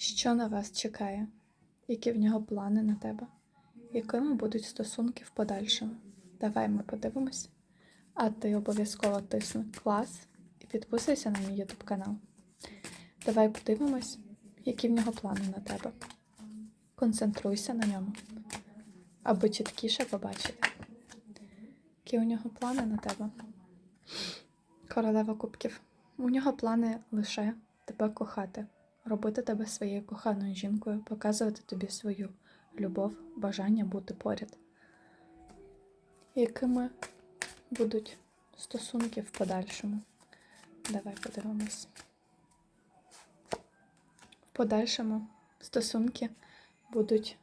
Що на вас чекає? Які в нього плани на тебе? Якими будуть стосунки в подальшому? Давай ми подивимось. А ти обов'язково тисни клас і підписуйся на мій YouTube канал. Давай подивимось, які в нього плани на тебе. Концентруйся на ньому, аби чіткіше побачити. Які у нього плани на тебе? Королева кубків. У нього плани лише тебе кохати, робити тебе своєю коханою жінкою, показувати тобі свою любов, бажання бути поряд. Якими будуть стосунки в подальшому? Давай подивимось. В подальшому стосунки будуть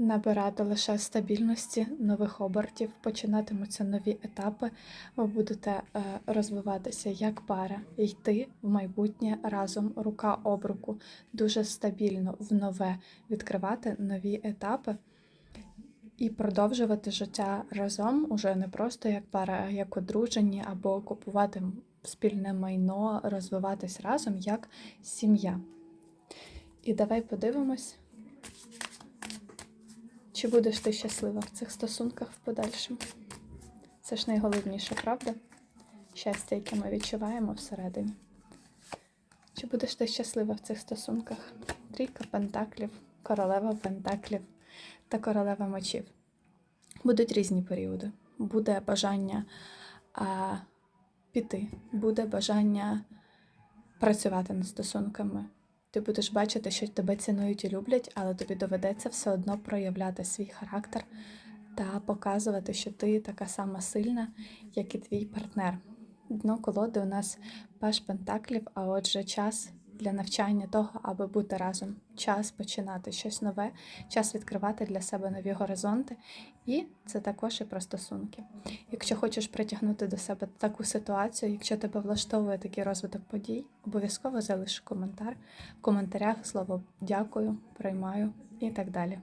набирати лише стабільності, нових обертів, починатимуться нові етапи. Ви будете е, розвиватися як пара, йти в майбутнє разом, рука об руку, дуже стабільно в нове відкривати нові етапи і продовжувати життя разом уже не просто як пара, а як одружені, або купувати спільне майно, розвиватись разом як сім'я. І давай подивимось, чи будеш ти щаслива в цих стосунках в подальшому. Це ж найголовніше, правда? Щастя, яке ми відчуваємо всередині. Чи будеш ти щаслива в цих стосунках? Трійка пентаклів, королева пентаклів та королева мечів. Будуть різні періоди. Буде бажання а, піти, буде бажання працювати над стосунками. Ти будеш бачити, що тебе цінують і люблять, але тобі доведеться все одно проявляти свій характер та показувати, що ти така сама сильна, як і твій партнер. Дно колоди у нас паш пентаклів, а отже, час для навчання того, аби бути разом. Час починати щось нове, час відкривати для себе нові горизонти, і це також і про стосунки. Якщо хочеш притягнути до себе таку ситуацію, якщо тебе влаштовує такий розвиток подій, обов'язково залиш коментар в коментарях слово дякую, приймаю і так далі.